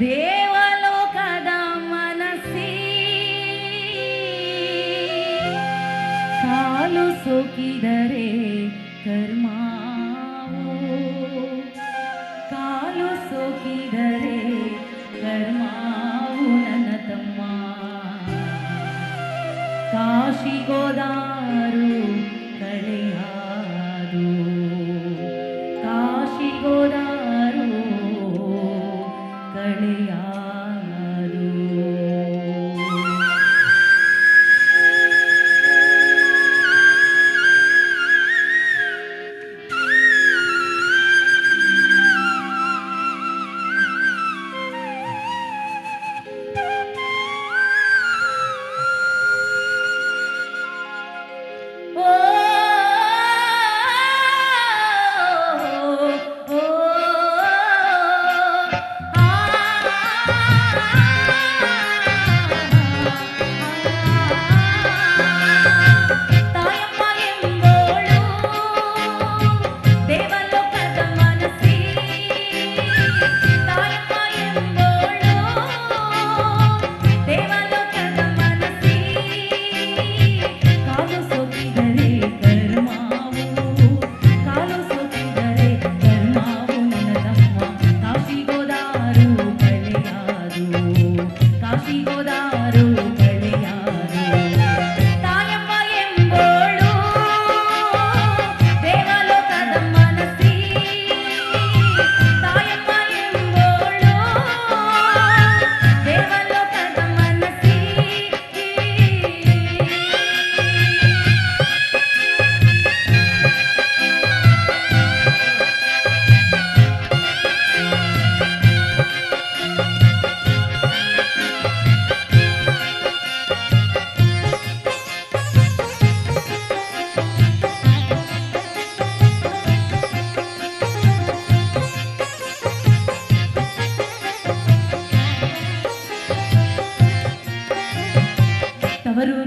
ದೇವಲೋಕದ ಗೋದಾರು ಕಾಲು ಸೋಕಿದರೆ ಕಾಲು ಸೋಕಿದರೆ ಕಾಶಿಗೋದಾರು ಕಳೆ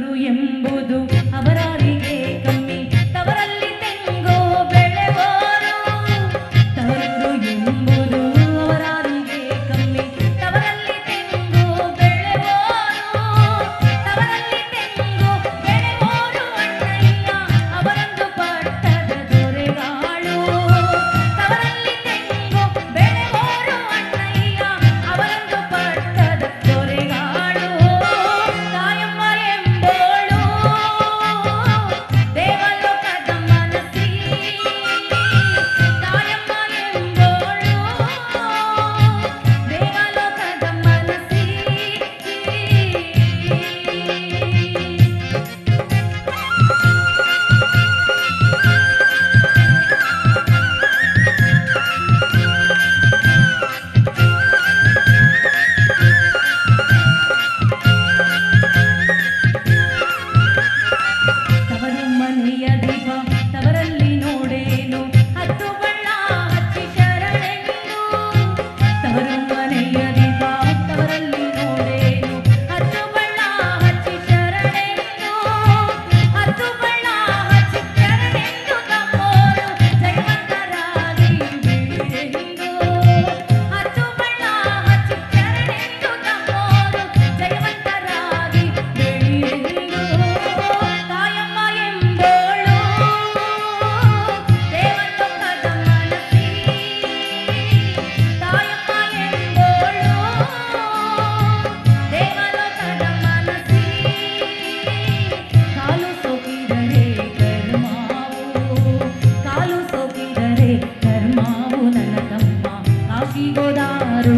ಎಂಬುದು ಅವರಾರಿಗೆ ನನಗಮ್ಮ ಕಾಶಿಗೋದಾರು